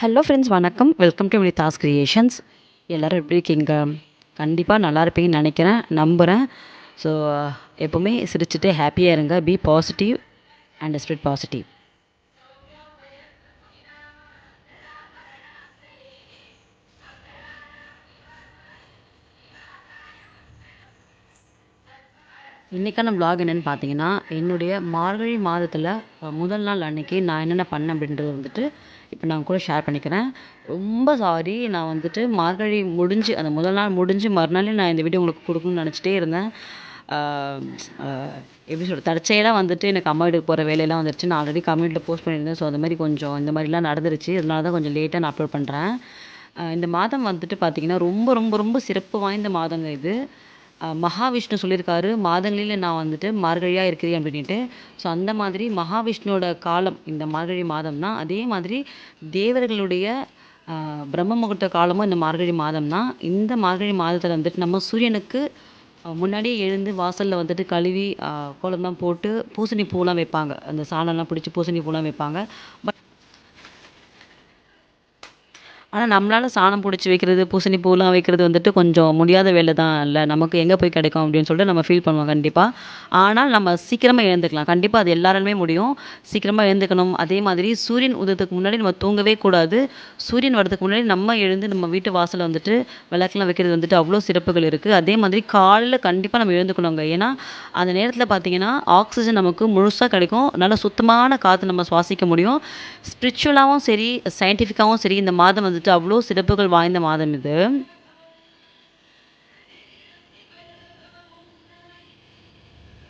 Hello friends வணக்கம். Welcome to Vinitha's creations எல்லோரும் எப்படி இருக்கீங்க? கண்டிப்பாக நல்லா இருப்பீங்கன்னு நினைக்கிறேன். நம்புகிறேன் ஸோ எப்போவுமே சிரிச்சுட்டு ஹாப்பியாக இருங்க. Be positive and spirit positive இன்றைக்கான vlog என்னென்னு பார்த்தீங்கன்னா என்னுடைய மார்கழி மாதத்தில் முதல் நாள் அன்னைக்கு நான் என்னென்ன பண்ணேன் அப்படின்றது வந்துட்டு இப்போ நான் கூட ஷேர் பண்ணிக்கிறேன். ரொம்ப சாரி நான் வந்துட்டு மார்கழி முடிஞ்சு அந்த முதல் நாள் முடிஞ்சு மறுநாளே நான் இந்த வீடியோ உங்களுக்கு கொடுக்கணும்னு நினச்சிட்டே இருந்தேன். எப்படி சொல்கிறது தற்செயலாக வந்துட்டு எனக்கு அம்மா வீட்டுக்கு போகிற வேலையெல்லாம் வந்துருச்சு. நான் ஆல்ரெடி கம்யூனிட்டியில் போஸ்ட் பண்ணியிருந்தேன். ஸோ அந்த மாதிரி கொஞ்சம் இந்த மாதிரிலாம் நடந்துருச்சு. அதனால தான் கொஞ்சம் லேட்டாக நான் அப்லோட் பண்ணுறேன் இந்த மாதம் வந்துட்டு பார்த்திங்கன்னா ரொம்ப ரொம்ப ரொம்ப சிறப்பு வாய்ந்த மாதங்க இது. மகாவிஷ்ணு சொல்லியிருக்காரு மாதங்களில் நான் வந்துட்டு மார்கழியாக இருக்கிறேன் அப்படின்ட்டு ஸோ அந்த மாதிரி மகாவிஷ்ணுவோட காலம் இந்த மார்கழி மாதம் தான். அதே மாதிரி தேவர்களுடைய பிரம்ம முகூர்த்த காலமும் இந்த மார்கழி மாதம் தான். இந்த மார்கழி மாதத்தில் வந்துட்டு நம்ம சூரியனுக்கு முன்னாடியே எழுந்து வாசலில் வந்துட்டு கழுவி கோலம்லாம் போட்டு பூசணி பூலாம் வைப்பாங்க. அந்த சாணம்லாம் பிடிச்சி பூசணி பூலாம் வைப்பாங்க. பட் ஆனால் நம்மளால் சாணம் பிடிச்சி வைக்கிறது பூசணி பூவெலாம் வைக்கிறது வந்துட்டு கொஞ்சம் முடியாத வேலை தான் இல்லை. நமக்கு எங்கே போய் கிடைக்கும் அப்படின்னு சொல்லிட்டு நம்ம ஃபீல் பண்ணுவோம் கண்டிப்பாக ஆனால் நம்ம சீக்கிரமாக எழுந்துக்கலாம். கண்டிப்பாக அது எல்லாராலுமே முடியும். சீக்கிரமாக எழுந்துக்கணும். அதே மாதிரி சூரியன் உதயத்துக்கு முன்னாடி நம்ம தூங்கவே கூடாது. சூரியன் வரதுக்கு முன்னாடி நம்ம எழுந்து நம்ம வீட்டு வாசலில் வந்துட்டு விளக்கெலாம் வைக்கிறது வந்துட்டு அவ்வளோ சிறப்புகள் இருக்குது அதே மாதிரி காலையில் கண்டிப்பாக நம்ம எழுந்துக்கணுங்க. ஏன்னா அந்த நேரத்தில் பார்த்தீங்கன்னா ஆக்சிஜன் நமக்கு முழுசாக கிடைக்கும். நல்ல சுத்தமான காற்று நம்ம சுவாசிக்க முடியும். ஸ்பிரிச்சுவலாகவும் சரி சயின்டிஃபிக்காகவும் சரி இந்த மாதம் வந்துட்டு அவ்வளோ சிறப்புகள் வாய்ந்த மாதம் இது.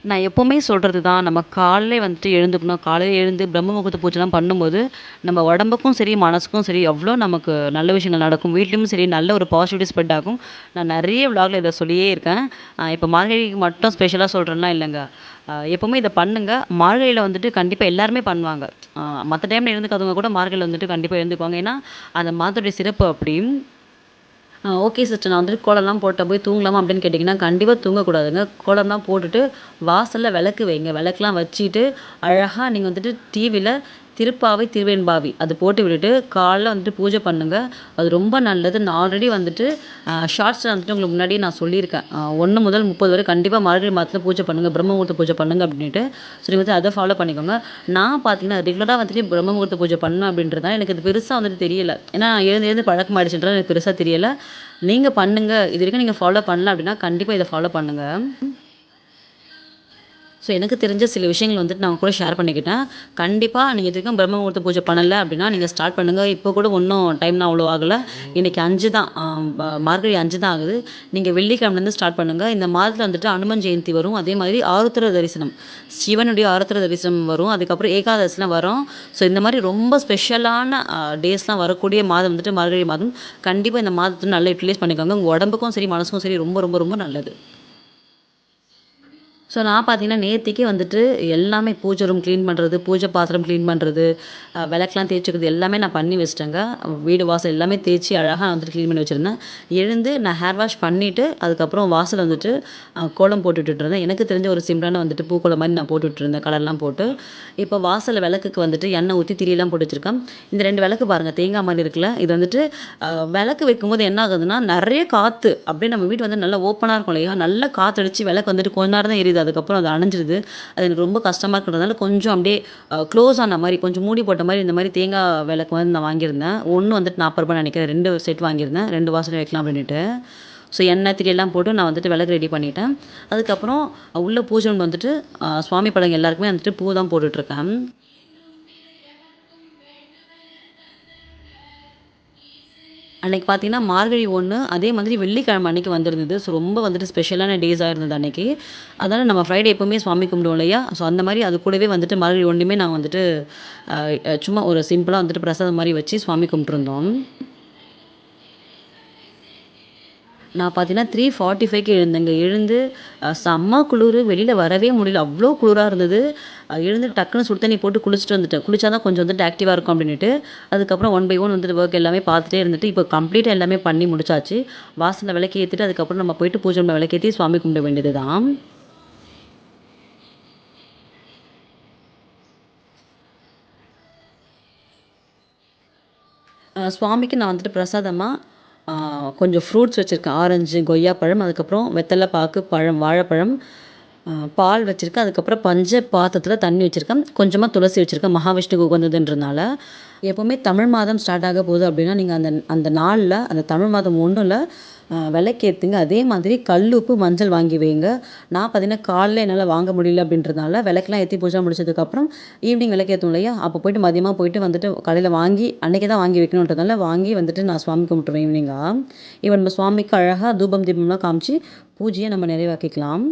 நான் எப்போவுமே சொல்கிறது தான் நம்ம காலையில் வந்துட்டு எழுந்துக்கணும். காலையில் எழுந்து பிரம்ம முகூர்த்த பூஜைலாம் பண்ணும்போது நம்ம உடம்புக்கும் சரி மனசுக்கும் சரி எவ்வளோ நமக்கு நல்ல விஷயங்கள் நடக்கும். வீட்லேயும் சரி நல்ல ஒரு பாசிட்டிவிட்டி ஸ்ப்ரெட் ஆகும். நான் நிறைய விலாகில் இதை சொல்லியே இருக்கேன். இப்போ மார்கழிக்கு மட்டும் ஸ்பெஷலாக சொல்கிறேன்னா இல்லைங்க. எப்போவுமே இதை பண்ணுங்க. மார்கழியில் வந்துட்டு கண்டிப்பாக எல்லாருமே பண்ணுவாங்க. மற்ற டைமில் எழுந்துக்காதவங்க கூட மார்கழியில் வந்துட்டு கண்டிப்பாக எழுந்துக்குவாங்க. ஏன்னா அந்த மாதத்துடைய சிறப்பு அப்படி. ஓகே சிஸ்டர் நான் வந்துட்டு கோலம்லாம் போட்டால் போய் தூங்கலாமா அப்படின்னு கேட்டிங்கன்னா கண்டிப்பாக தூங்கக்கூடாதுங்க. கோலம்லாம் போட்டுட்டு வாசலில் விளக்கு வைங்க. விளக்குலாம் வச்சுட்டு அழகாக நீங்கள் வந்துட்டு டிவியில் திருப்பாவை திருவெண்பாவி. அது போட்டு விட்டுட்டு காலைல வந்துட்டு பூஜை பண்ணுங்கள் அது ரொம்ப நல்லது. நான் ஆல்ரெடி வந்துட்டு ஷார்ட்ஸில் வந்துட்டு உங்களுக்கு முன்னாடியே நான் சொல்லியிருக்கேன். ஒன்று முதல் முப்பது வரை கண்டிப்பாக மார்கழி மாதத்தில் பூஜை பண்ணுங்கள் பிரம்ம முகூர்த்த பூஜை பண்ணுங்கள் அப்படின்ட்டு சரி வந்து அதை ஃபாலோ பண்ணிக்கோங்க. நான் பார்த்தீங்கன்னா ரெகுலராக வந்துட்டு பிரம்ம முகூர்த்த பூஜை பண்ணணும் அப்படின்றதான் எனக்கு அது பெருசாக வந்துட்டு தெரியலை. ஏன்னா எழுந்து எழுந்து பழக்கமாயிடுச்சுன்றது எனக்கு பெருசாக தெரியலை. நீங்கள் பண்ணுங்கள் இது வரைக்கும் நீங்கள் ஃபாலோ பண்ணல அப்படின்னா கண்டிப்பாக இதை ஃபாலோ பண்ணுங்கள் ஸோ எனக்கு தெரிஞ்ச சில விஷயங்கள் வந்துட்டு நான் கூட ஷேர் பண்ணிக்கிட்டேன். கண்டிப்பாக நீங்கள் இது வரைக்கும் பிரம்ம முகூர்த்த பூஜை பண்ணலை அப்படின்னா நீங்கள் ஸ்டார்ட் பண்ணுங்கள் இப்போ கூட ஒன்றும் டைம்லாம் அவ்வளோ ஆகலை. இன்றைக்கி அஞ்சு தான் மார்கழி அஞ்சு தான் ஆகுது. நீங்கள் வெள்ளிக்கிழமலேருந்து ஸ்டார்ட் பண்ணுங்கள் இந்த மாதத்தில் வந்துட்டு அனுமன் ஜெயந்தி வரும். அதே மாதிரி ஆருத்ர தரிசனம். சிவனுடைய ஆருத்திர தரிசனம் வரும். அதுக்கப்புறம் ஏகாதசிலாம் வரும். ஸோ இந்த மாதிரி ரொம்ப ஸ்பெஷலான டேஸ்லாம் வரக்கூடிய மாதம் வந்துட்டு மார்கழி மாதம். கண்டிப்பாக இந்த மாதத்தை நல்லா யூட்டிலைஸ் பண்ணிக்கோங்க. உங்கள் உடம்புக்கும் சரி மனசுக்கும் சரி ரொம்ப ரொம்ப ரொம்ப நல்லது. ஸோ நான் பார்த்தீங்கன்னா நேத்திக்கே வந்துட்டு எல்லாமே பூஜை ரூம் க்ளீன் பண்ணுறது பூஜை பாத்திரம் க்ளீன் பண்ணுறது விளக்குலாம் தேய்ச்சிக்கிறது எல்லாமே நான் பண்ணி வச்சிட்டேங்க. வீடு வாசல் எல்லாமே தேய்ச்சி அழகாக வந்துட்டு க்ளீன் பண்ணி வச்சுருந்தேன். எழுந்து நான் ஹேர் வாஷ் பண்ணிவிட்டு அதுக்கப்புறம் வாசல் வந்துட்டு கோலம் போட்டு எனக்கு தெரிஞ்ச ஒரு சிம்பிளான வந்துட்டு பூக்கோலம் மாதிரி நான் போட்டு விட்டுருந்தேன் கலர்லாம் போட்டு. இப்போ வாசல் விளக்குக்கு வந்துட்டு எண்ணெய் ஊற்றி திரியெல்லாம் போட்டு வச்சுருக்கேன். இந்த ரெண்டு விளக்கு பாருங்கள் தேங்காய் மாதிரி இருக்குல்ல இது வந்துட்டு விளக்கு வைக்கும்போது என்ன ஆகுதுன்னா நிறைய காற்று அப்படியே நம்ம வீடு வந்து நல்லா ஓப்பனாக இருக்கும் இல்லையா? நல்லா காற்றடிச்சு விளக்கு வந்துட்டு கொஞ்ச நேரம் தான் எரியுது. அதுக்கப்புறம் அது அணைஞ்சிருது. அது எனக்கு ரொம்ப கஷ்டமாக இருக்கிறதுனால கொஞ்சம் அப்படியே க்ளோஸ் ஆன மாதிரி கொஞ்சம் மூடி போட்ட மாதிரி இந்த மாதிரி தேங்காய் விளக்கு வந்து நான் வாங்கியிருந்தேன். ஒன்று வந்துட்டு நாற்பது ரூபாய் நினைக்கிறேன். ரெண்டு செட் வாங்கியிருந்தேன். ரெண்டு வாசல் வைக்கலாம் அப்படின்ட்டு ஸோ எண்ணெய் திரியெல்லாம் போட்டு நான் வந்துட்டு விளக்கு ரெடி பண்ணிட்டேன். அதுக்கப்புறம் உள்ளே பூஜை வந்துட்டு சுவாமி படங்கள் எல்லாருக்குமே வந்துட்டு பூ தான் போட்டுட்ருக்கேன் அன்றைக்கி பார்த்தீங்கன்னா மார்கழி ஒன்று அதே மாதிரி வெள்ளிக்கிழமை அன்றைக்கி வந்திருந்தது. ஸோ ரொம்ப வந்துட்டு ஸ்பெஷலான டேஸாக இருந்தது அன்றைக்கி அதனால் நம்ம ஃப்ரைடே எப்போவுமே சுவாமி கும்பிடுவோம் இல்லையா? ஸோ அந்த மாதிரி அது கூடவே வந்துட்டு மார்கழி ஒன்றுமே நான் வந்துட்டு சும்மா ஒரு சிம்பிளாக வந்துட்டு பிரசாதம் மாதிரி வச்சு சுவாமி கும்பிட்ருந்தோம் நான் பார்த்தீங்கன்னா த்ரீ ஃபார்ட்டி ஃபைவ்க்கு எழுந்தேங்க. எழுந்து செம்ம குளிர். வெளியில் வரவே முடியல. அவ்வளோ குளிராக இருந்தது. எழுந்து டக்குன்னு சுடு தண்ணி போட்டு குளிச்சுட்டு வந்துட்டேன். குளிச்சா தான் கொஞ்சம் வந்துட்டு ஆக்டிவாக இருக்கும் அப்படின்ட்டு அதுக்கப்புறம் ஒன் பை ஒன் வந்துட்டு ஒர்க் எல்லாமே பார்த்துட்டே இருந்துட்டு இப்போ கம்ப்ளீட்டாக எல்லாமே பண்ணி முடிச்சாச்சு. வாசலில் விளக்கு ஏற்றிட்டு அதுக்கப்புறம் நம்ம போயிட்டு பூஜை ரூமில் விளக்கேற்றி சுவாமி கும்பிட வேண்டியது தான் சுவாமிக்கு நான் வந்துட்டு பிரசாதமாக கொஞ்சம் ஃப்ரூட்ஸ் வச்சுருக்கேன். ஆரஞ்சு கொய்யாப்பழம் அதுக்கப்புறம் வெத்தலை பாக்கு பழம் வாழைப்பழம் பால் வச்சுருக்கேன். அதுக்கப்புறம் பஞ்ச பாத்திரத்தில் தண்ணி வச்சுருக்கேன். கொஞ்சமாக துளசி வச்சுருக்கேன். மகாவிஷ்ணுக்கு உகந்ததுன்றனால. எப்போவுமே தமிழ் மாதம் ஸ்டார்ட் ஆக போகுது அப்படின்னா நீங்கள் அந்த அந்த நாளில் அந்த தமிழ் மாதம் ஒன்றில் விளக்கேற்றுங்க அதே மாதிரி கல் உப்பு மஞ்சள் வாங்கி வைங்க. நான் பார்த்தீங்கன்னா காலைல என்னால் வாங்க முடியல அப்படின்றதுனால விளக்கெல்லாம் ஏற்றி பூஜை முடிச்சதுக்கப்புறம் ஈவினிங் விளக்கேற்றுவோம் இல்லையா? அப்போ போயிட்டு மதியமாக போயிட்டு வந்துட்டு கடையில் வாங்கி அன்றைக்கே தான் வாங்கி வைக்கணுன்றதுனால வாங்கி வந்துட்டு நான் சுவாமி கும்பிட்டுருவேன் ஈவினிங்காக ஈவன் நம்ம சுவாமிக்கு அழகாக தூபம் தீபம்லாம் காமிச்சு பூஜையை நம்ம நிறைவாக்கிக்கலாம்.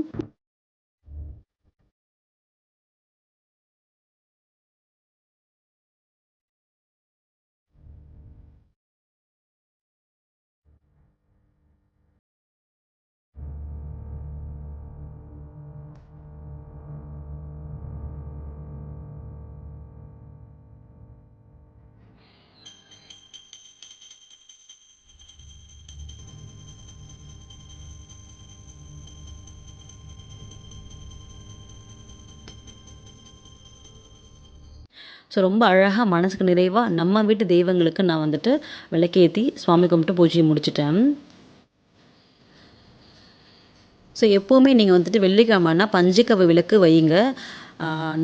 ஸோ ரொம்ப அழகாக மனதுக்கு நிறைவாக நம்ம வீட்டு தெய்வங்களுக்கு நான் வந்துட்டு விளக்கேற்றி சுவாமி கும்பிட்டு பூஜையை முடிச்சிட்டேன். ஸோ எப்போவுமே நீங்கள் வந்துட்டு வெள்ளிக்கிழமைனா பஞ்சகவ விளக்கு வையுங்க.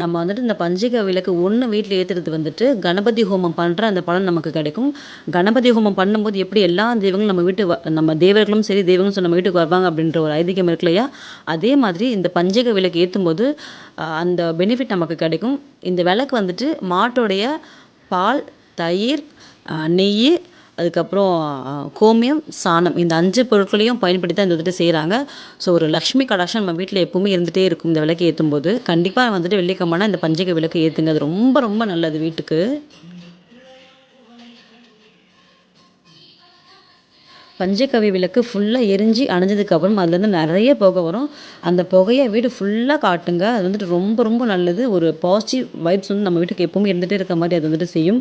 நம்ம வந்துட்டு இந்த பஞ்சக விளக்கு ஒன்று வீட்டில் ஏற்றுறது வந்துட்டு கணபதி ஹோமம் பண்ணுற அந்த பலன் நமக்கு கிடைக்கும். கணபதி ஹோமம் பண்ணும்போது எப்படி எல்லா தெய்வங்களும் நம்ம வீட்டு நம்ம தேவர்களும் சரி தெய்வங்களும் நம்ம வீட்டுக்கு வருவாங்க அப்படின்ற ஒரு ஐதீகம் இருக்கு இல்லையா? அதே மாதிரி இந்த பஞ்சக விளக்கு ஏற்றும் போது அந்த பெனிஃபிட் நமக்கு கிடைக்கும். இந்த விளக்கு வந்துட்டு மாட்டோடைய பால் தயிர் நெய் அதுக்கப்புறம் கோமியம் சாணம் இந்த அஞ்சு பொருட்களையும் பயன்படுத்தி தான் இந்த வந்துட்டு செய்கிறாங்க ஸோ ஒரு லக்ஷ்மி கடாட்சம் நம்ம வீட்டில் எப்பவுமே இருந்துகிட்டே இருக்கும் இந்த விளக்கு ஏற்றும் போது கண்டிப்பாக வந்துட்டு வெள்ளிக்கிழமைனா இந்த பஞ்சக விளக்கு ஏற்றுங்க அது ரொம்ப ரொம்ப நல்லது வீட்டுக்கு. பஞ்சகவி விளக்கு ஃபுல்லாக எரிஞ்சு அணைஞ்சதுக்கப்புறம் அதுலேருந்து நிறைய புகை வரும். அந்த புகையை வீடு ஃபுல்லாக காட்டுங்க. அது வந்துட்டு ரொம்ப ரொம்ப நல்லது. ஒரு பாசிட்டிவ் வைப்ஸ் வந்து நம்ம வீட்டுக்கு எப்பவுமே இருந்துகிட்டே இருக்க மாதிரி அது வந்துட்டு செய்யும்.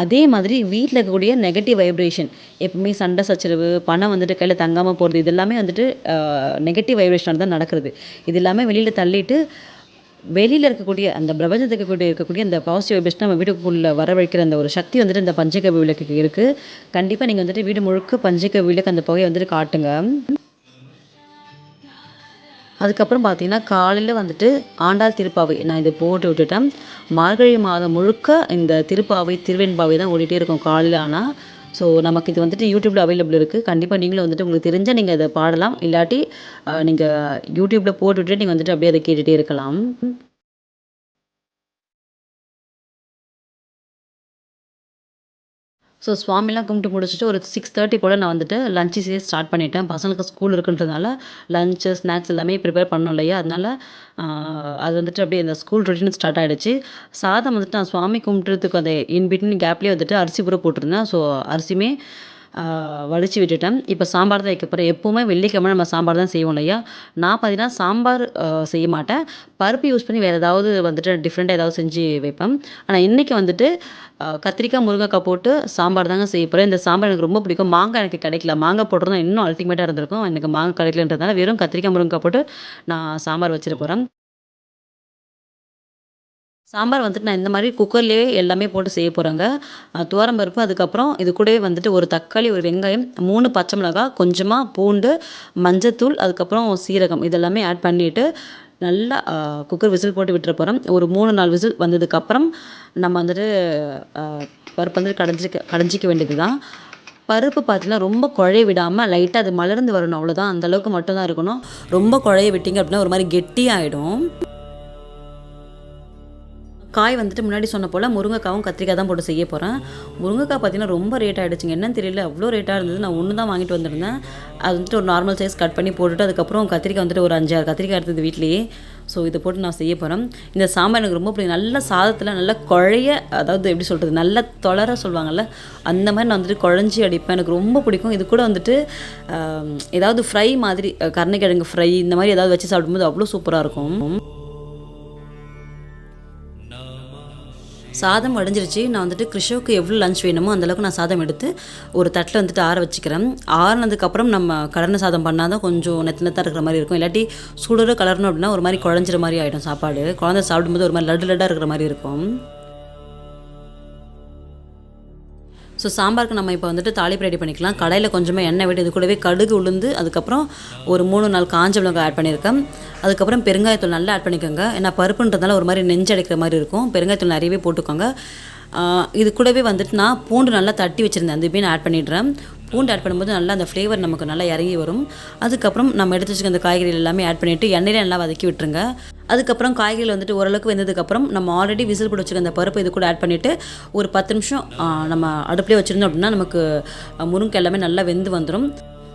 அதே மாதிரி வீட்டில் இருக்கக்கூடிய நெகட்டிவ் வைப்ரேஷன் எப்பவுமே சண்டை சச்சரவு பணம் வந்துட்டு கையில் தங்காமல் போகிறது இது எல்லாமே வந்துட்டு நெகட்டிவ் வைப்ரேஷனாக தான் நடக்கிறது. இது எல்லாமே வெளியில் தள்ளிட்டு வெளியில் இருக்கக்கூடிய அந்த பிரபஞ்சத்துக்கு இருக்கக்கூடிய இருக்கக்கூடிய அந்த பாசிட்டிவ் வைப்ரேஷன் நம்ம வீட்டுக்குள்ளே வரவழைக்கிற அந்த ஒரு சக்தி வந்துட்டு இந்த பஞ்சகவி விளக்குக்கு இருக்குது கண்டிப்பாக நீங்கள் வந்துட்டு வீடு முழுக்க பஞ்சகவி விளக்கு அந்த புகையை வந்துட்டு காட்டுங்க. அதுக்கப்புறம் பார்த்தீங்கன்னா காலையில் வந்துட்டு ஆண்டாள் திருப்பாவை நான் இதை போட்டு விட்டுட்டேன். மார்கழி மாதம் முழுக்க இந்த திருப்பாவை திருவெண்பாவை தான் ஓடிட்டே இருக்கும் காலையில். ஆனால் ஸோ நமக்கு இது வந்துட்டு யூடியூப்பில் அவைலபிள் இருக்குது கண்டிப்பாக நீங்களும் வந்துட்டு உங்களுக்கு தெரிஞ்சால் நீங்கள் அதை பாடலாம். இல்லாட்டி நீங்கள் யூடியூப்பில் போட்டுவிட்டு நீங்கள் வந்துட்டு அப்படியே அதை கேட்டுகிட்டே இருக்கலாம். ஸோ சுவாமிலாம் கும்பிட்டு முடிச்சுட்டு ஒரு சிக்ஸ் தேர்ட்டி போல் நான் வந்துட்டு லஞ்சு செய்ய ஸ்டார்ட் பண்ணிட்டேன். பசங்களுக்கு ஸ்கூல் இருக்குன்றதுனால லஞ்சு ஸ்நாக்ஸ் எல்லாமே ப்ரிப்பேர் பண்ணணும் இல்லையா? அதனால் அது வந்துட்டு அப்படியே இந்த ஸ்கூல் ரொட்டீன் ஸ்டார்ட் ஆகிடுச்சு சாதம் வந்துட்டு நான் சுவாமி கும்பிட்றதுக்கு அந்த இன்பிட்வீன் கேப்லேயே வந்துட்டு அரிசி பூரா போட்டிருந்தேன். ஸோ அரிசியுமே வடித்து விட்டுட்டேன். இப்போ சாம்பார் தான் வைக்க போகிறேன் எப்போவுமே வெள்ளிக்கிழமை நம்ம சாம்பார் தான் செய்வோம் இல்லையா? நான் பார்த்தீங்கன்னா சாம்பார் செய்ய மாட்டேன். பருப்பு யூஸ் பண்ணி வேறு ஏதாவது வந்துட்டு டிஃப்ரெண்ட்டாக ஏதாவது செஞ்சு வைப்பேன். ஆனால் இன்றைக்கி வந்துட்டு கத்திரிக்காய் முருங்கைக்காய் போட்டு சாம்பார் தாங்க செய்ய போகிறேன் இந்த சாம்பார் எனக்கு ரொம்ப பிடிக்கும். மாங்காய் எனக்கு கிடைக்கல. மாங்காய் போட்டிருந்தா இன்னும் அல்டிமேட்டாக இருந்திருக்கும். எனக்கு மாங்காய் கிடைக்கலன்றதுனால வெறும் கத்திரிக்காய் முருங்கைக்காய் போட்டு நான் சாம்பார் வச்சிட போகிறேன் சாம்பார் வந்துட்டு நான் இந்த மாதிரி குக்கர்லேயே எல்லாமே போட்டு செய்ய போகிறேங்க துவரம்பருப்பு அதுக்கப்புறம் இது கூடவே வந்துட்டு ஒரு தக்காளி ஒரு வெங்காயம் மூணு பச்சை மிளகாய் கொஞ்சமாக பூண்டு மஞ்சத்தூள் அதுக்கப்புறம் சீரகம். இதெல்லாமே ஆட் பண்ணிவிட்டு நல்லா குக்கர் விசில் போட்டு விட்டுற போகிறோம் ஒரு மூணு நாலு விசில் வந்ததுக்கப்புறம் நம்ம வந்துட்டு பருப்பு வந்துட்டு கடைஞ்சிக்க கடைஞ்சிக்க வேண்டியது தான் பருப்பு பார்த்தீங்கன்னா ரொம்ப குழைய விடாமல் லைட்டாக அது மலர்ந்து வரணும். அவ்வளோதான் அந்தளவுக்கு மட்டும்தான் இருக்கணும். ரொம்ப குழைய விட்டிங்க அப்படின்னா ஒரு மாதிரி கெட்டியாகிடும் காய் வந்துட்டு முன்னாடி சொன்ன போல் முருங்கைக்காவும் கத்திரிக்காய் தான் போட்டு செய்ய போகிறேன் முருங்கைக்காய் பார்த்தீங்கன்னா ரொம்ப ரேட் ஆகிடுச்சிங்க என்னன்னு தெரியல அவ்வளோ ரேட்டாக இருந்தது. நான் ஒன்று தான் வாங்கிட்டு வந்திருந்தேன். அது வந்துட்டு ஒரு நார்மல் சைஸ் கட் பண்ணி போட்டுட்டு அதுக்கப்புறம் கத்திரிக்காய் வந்துட்டு ஒரு அஞ்சாறு கத்திரிக்காய் எடுத்தது வீட்லேயே. ஸோ இதை போட்டு நான் செய்ய போகிறேன் இந்த சாம்பார் எனக்கு ரொம்ப பிடிக்கும். நல்ல சாதத்தில் நல்ல குழைய அதாவது எப்படி சொல்கிறது நல்ல தொளர சொல்லுவாங்கள்ல அந்த மாதிரி நான் வந்துட்டு குழஞ்சி அடிப்பேன். எனக்கு ரொம்ப பிடிக்கும். இது கூட வந்துட்டு ஏதாவது ஃப்ரை மாதிரி கருணைக்கிழங்கு ஃப்ரை இந்த மாதிரி ஏதாவது வச்சு சாப்பிடும்போது அவ்வளோ சூப்பராக இருக்கும். சாதம் வடிஞ்சிருச்சு. நான் வந்துட்டு கிருஷ்ணவுக்கு எவ்வளோ லஞ்ச் வேணுமோ அந்தளவுக்கு நான் சாதம் எடுத்து ஒரு தட்டில் வந்துட்டு ஆற வச்சுக்கிறேன். ஆறுனதுக்கப்புறம் நம்ம கடனை சாதம் பண்ணால் தான் கொஞ்சம் நெத்து நெத்தாக இருக்கிற மாதிரி இருக்கும். இல்லாட்டி சூடோட கலரணும் அப்படின்னா ஒரு மாதிரி குழஞ்சிற மாதிரி ஆகிடும் சாப்பாடு. குழந்தை சாப்பிடும்போது ஒரு மாதிரி லட்டு லட்டாக இருக்கிற மாதிரி இருக்கும். ஸோ சாம்பாருக்கு நம்ம இப்போ வந்துட்டு தாளிப்பு ரெடி பண்ணிக்கலாம். கடையில் கொஞ்சமாக எண்ணெய் விட்டு இது கூடவே கடுகு உளுந்து அதுக்கப்புறம் ஒரு மூணு நாள் காஞ்ச மிளகாய் ஆட் பண்ணியிருக்கேன். அதுக்கப்புறம் பெருங்காயத்தூள் நல்லா ஆட் பண்ணிக்கோங்க. ஏன்னா பருப்புன்றதுனால ஒரு மாதிரி நெஞ்சடைக்கிற மாதிரி இருக்கும். பெருங்காயத்தூள் நிறையவே போட்டுக்கோங்க. இது கூடவே வந்துட்டு நான் பூண்டு நல்லா தட்டி வச்சுருந்தேன். அந்த மீன் ஆட் பண்ணிடுறேன். பூண்டு ஆட் பண்ணும்போது நல்லா அந்த ஃப்ளேவர் நமக்கு நல்லா இறங்கி வரும். அதுக்கப்புறம் நம்ம எடுத்து வச்சுக்க அந்த காய்கறிகள் எல்லாமே ஆட் பண்ணிவிட்டு எண்ணெயில் நல்லா வதக்கி விட்டுருங்க. அதுக்கப்புறம் காய்கறிகள் வந்துட்டு ஓரளவுக்கு வெந்ததுக்கப்புறம் நம்ம ஆல்ரெடி விசில் போட்டு வச்சுக்க அந்த பருப்பு இது கூட ஆட் பண்ணிவிட்டு ஒரு பத்து நிமிஷம் நம்ம அடுப்புலேயே வச்சுருந்தோம் அப்படின்னா நமக்கு முருங்கை எல்லாமே நல்லா வெந்து வந்துடும்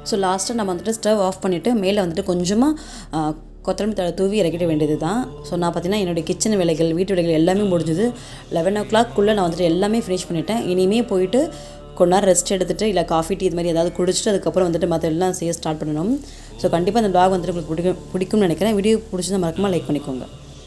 ஸோ லாஸ்ட்டாக நம்ம வந்துட்டு ஸ்டவ் ஆஃப் பண்ணிவிட்டு மேலே வந்துட்டு கொஞ்சமாக கொத்தமல்லி தழை தூவி இறக்கிட வேண்டியது தான் ஸோ நான் பார்த்தீங்கன்னா என்னுடைய கிச்சன் வேலைகள் வீட்டு வேலைகள் எல்லாமே முடிஞ்சுது. லெவன் ஓ கிளாக்குள்ளே நான் வந்துட்டு எல்லாமே ஃபினிஷ் பண்ணிட்டேன். இனிமே போயிட்டு கொஞ்ச நேரம் ரெஸ்ட் எடுத்துகிட்டு இல்லை காஃபி டீ இது மாதிரி ஏதாவது குடிச்சிட்டு அதுக்கப்புறம் வந்துட்டு மற்ற எல்லாம் செய்ய ஸ்டார்ட் பண்ணணும். ஸோ கண்டிப்பாக அந்த vlog வந்துட்டு உங்களுக்கு பிடிக்கும் பிடிக்கும்னு நினைக்கிறேன். வீடியோ பிடிச்சதை மறக்காமல் லைக் பண்ணிக்கோங்க.